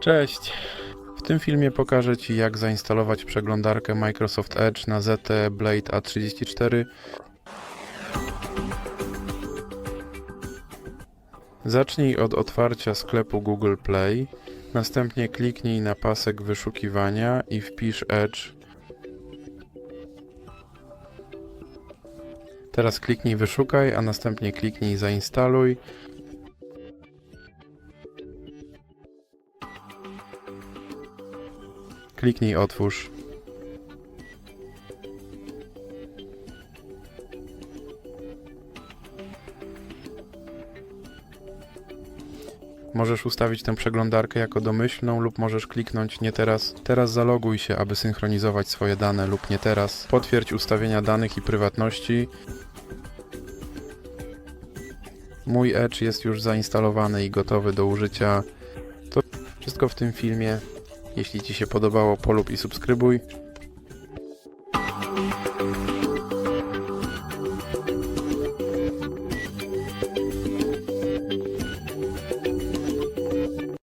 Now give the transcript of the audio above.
Cześć! W tym filmie pokażę Ci jak zainstalować przeglądarkę Microsoft Edge na ZT Blade A34. Zacznij od otwarcia sklepu Google Play, następnie kliknij na pasek wyszukiwania i wpisz Edge. Teraz kliknij wyszukaj, a następnie kliknij zainstaluj. Kliknij otwórz. Możesz ustawić tę przeglądarkę jako domyślną lub możesz kliknąć nie teraz. Teraz zaloguj się, aby synchronizować swoje dane lub nie teraz. Potwierdź ustawienia danych i prywatności. Mój Edge jest już zainstalowany i gotowy do użycia. To wszystko w tym filmie. Jeśli Ci się podobało, polub i subskrybuj.